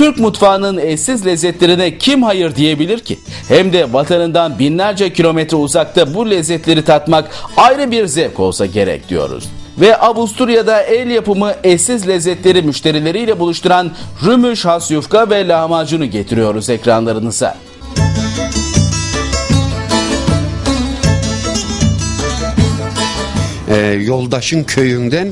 Türk mutfağının eşsiz lezzetlerine kim hayır diyebilir ki? Hem de vatanından binlerce kilometre uzakta bu lezzetleri tatmak ayrı bir zevk olsa gerek diyoruz. Ve Avusturya'da el yapımı eşsiz lezzetleri müşterileriyle buluşturan rümüş has yufka ve lahmacunu getiriyoruz ekranlarınıza. Ee, yoldaşın köyünden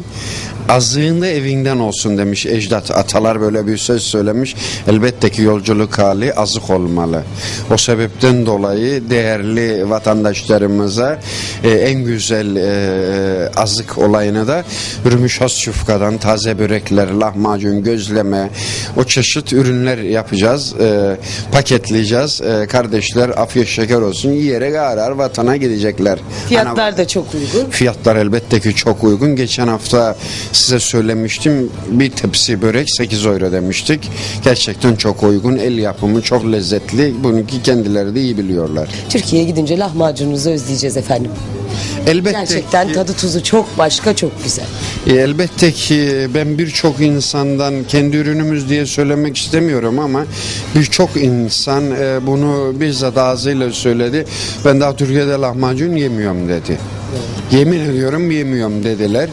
azığında evinden olsun demiş ecdat. Atalar böyle bir söz söylemiş. Elbette ki yolculuk hali azık olmalı. O sebepten dolayı değerli vatandaşlarımıza e, en güzel e, azık olayını da Rümüş Has Çufka'dan taze börekler lahmacun gözleme o çeşit ürünler yapacağız e, paketleyeceğiz. E, kardeşler afiyet şeker olsun. Yiyerek ağır ağır vatana gidecekler. Ana- Fiyatlar da çok uygun. Fiyatlar elbette ki çok uygun. Geçen hafta size söylemiştim bir tepsi börek 8 euro demiştik. Gerçekten çok uygun. El yapımı çok lezzetli. Bununki kendileri de iyi biliyorlar. Türkiye'ye gidince lahmacununuzu özleyeceğiz efendim. Elbette Gerçekten ki, tadı tuzu çok başka çok güzel. e, elbette ki ben birçok insandan kendi ürünümüz diye söylemek istemiyorum ama birçok insan e, bunu bizzat ağzıyla söyledi. Ben daha Türkiye'de lahmacun yemiyorum dedi. Yemin ediyorum yemiyorum dediler.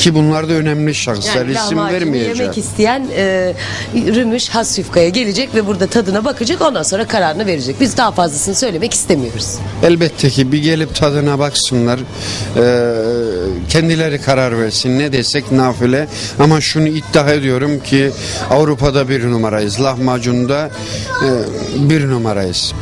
Ki bunlar da önemli şahıslar Yani isim lahmacunu vermeyeceğim. yemek isteyen e, Rümüş Has Yufka'ya gelecek ve burada tadına bakacak ondan sonra kararını verecek. Biz daha fazlasını söylemek istemiyoruz. Elbette ki bir gelip tadına baksınlar. Ee, kendileri karar versin. Ne desek nafile. Ama şunu iddia ediyorum ki Avrupa'da bir numarayız. Lahmacun'da e, bir numarayız.